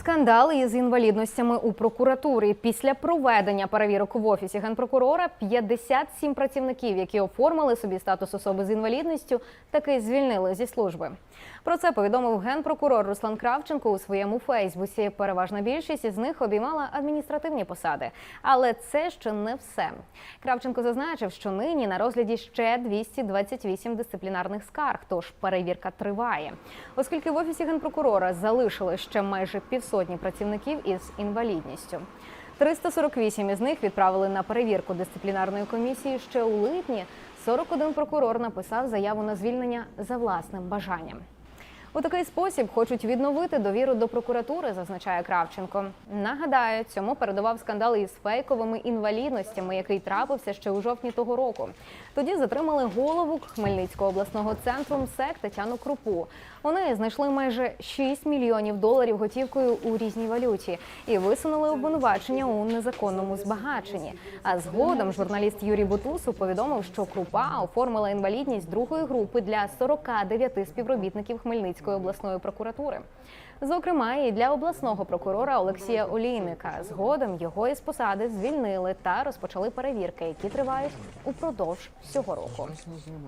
Скандал із інвалідностями у прокуратурі. Після проведення перевірок в офісі генпрокурора 57 працівників, які оформили собі статус особи з інвалідністю, таки звільнили зі служби. Про це повідомив генпрокурор Руслан Кравченко у своєму Фейсбуці. Переважна більшість із них обіймала адміністративні посади. Але це ще не все. Кравченко зазначив, що нині на розгляді ще 228 дисциплінарних скарг, тож перевірка триває. Оскільки в офісі генпрокурора залишили ще майже півсотні працівників із інвалідністю. 348 із них відправили на перевірку дисциплінарної комісії ще у липні. 41 прокурор написав заяву на звільнення за власним бажанням. У такий спосіб хочуть відновити довіру до прокуратури, зазначає Кравченко. Нагадаю, цьому передував скандал із фейковими інвалідностями, який трапився ще у жовтні того року. Тоді затримали голову Хмельницького обласного центру МСЕК Тетяну Крупу. Неї знайшли майже 6 мільйонів доларів готівкою у різній валюті і висунули обвинувачення у незаконному збагаченні. А згодом журналіст Юрій Бутусов повідомив, що Крупа оформила інвалідність другої групи для 49 співробітників Хмельницької обласної прокуратури. Зокрема, і для обласного прокурора Олексія Олійника. Згодом його із посади звільнили та розпочали перевірки, які тривають упродовж всього року.